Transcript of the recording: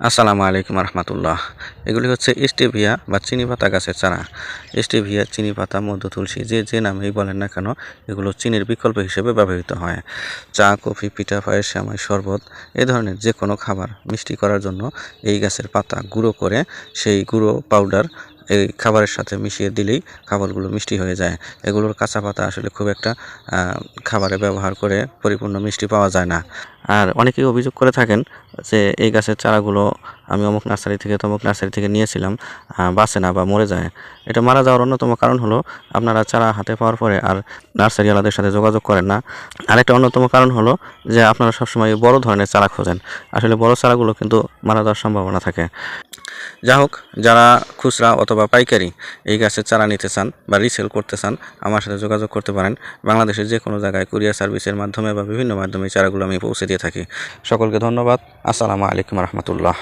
আসসালামু আলাইকুম রহমতুল্লাহ। এগুলি হচ্ছে স্টেভিয়া বা চিনি পাতা গাছের চারা। স্টেভিয়া, চিনি পাতা মধ্য তুলসী, যে যে নামেই বলেন না কেন, এগুলো চিনির বিকল্প হিসেবে ব্যবহৃত হয়। চা, কফি, পিঠা, পায়েস, শ্যামাই, শরবত, এ ধরনের যে কোনো খাবার মিষ্টি করার জন্য এই গাছের পাতা গুঁড়ো করে সেই গুঁড়ো পাউডার এই খাবারের সাথে মিশিয়ে দিলেই খাবারগুলো মিষ্টি হয়ে যায়। এগুলোর কাঁচা পাতা আসলে খুব একটা খাবারে ব্যবহার করে পরিপূর্ণ মিষ্টি পাওয়া যায় না। আর অনেকেই অভিযোগ করে থাকেন যে এই গাছের চারাগুলো আমি অমুক নার্সারি থেকে, তমুক নার্সারি থেকে নিয়েছিলাম বাঁচে না বা মরে যায়। এটা মারা যাওয়ার অন্যতম কারণ হলো আপনারা চারা হাতে পাওয়ার পরে আর নার্সারিওয়ালাদের সাথে যোগাযোগ করেন না। আরেকটা অন্যতম কারণ হলো যে আপনারা সবসময় বড় ধরনের চারা খোঁজেন। আসলে বড় চারাগুলো কিন্তু মারা যাওয়ার সম্ভাবনা থাকে। যা হোক যারা খুচরা অথবা পাইকারি এই গাছের চারা নিতে চান বা রিসেল করতে চান, আমার সাথে যোগাযোগ করতে পারেন। বাংলাদেশের যে কোনো জায়গায় কুরিয়ার সার্ভিসের মাধ্যমে বা বিভিন্ন মাধ্যমে চারাগুলো আমি পৌঁছে দিয়ে থাকি। সকলকে ধন্যবাদ। আসসালামু আলাইকুম রহমতুল্লাহ।